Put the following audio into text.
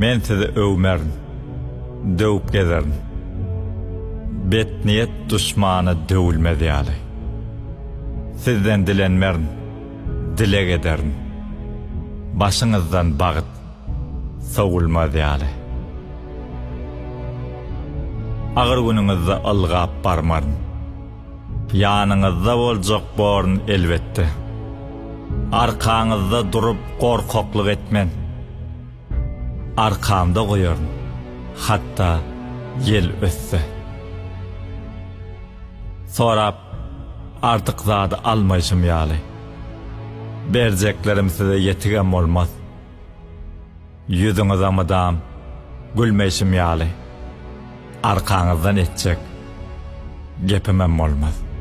Мен тіді өмірін, дөуіп кедірін. Бет ниет тұшманы дөуілмеді алай. Сізден діленмерін, діле кедірін. Башыңыздан бағыт, соғылмады алай. Ағыр күніңізді ылға апармарын. Яныңызда ол жоқ борын әлбетті. Арқаңызды дұрып қор қоқлық arkamda koyardım. Hatta yel ötse. Sonra artık zadı almayışım yali. Berceklerim size yetigem olmaz. Yüzünüz amıdam, gülmeyişim yali. Arkanızdan etcek, gepimem olmaz.''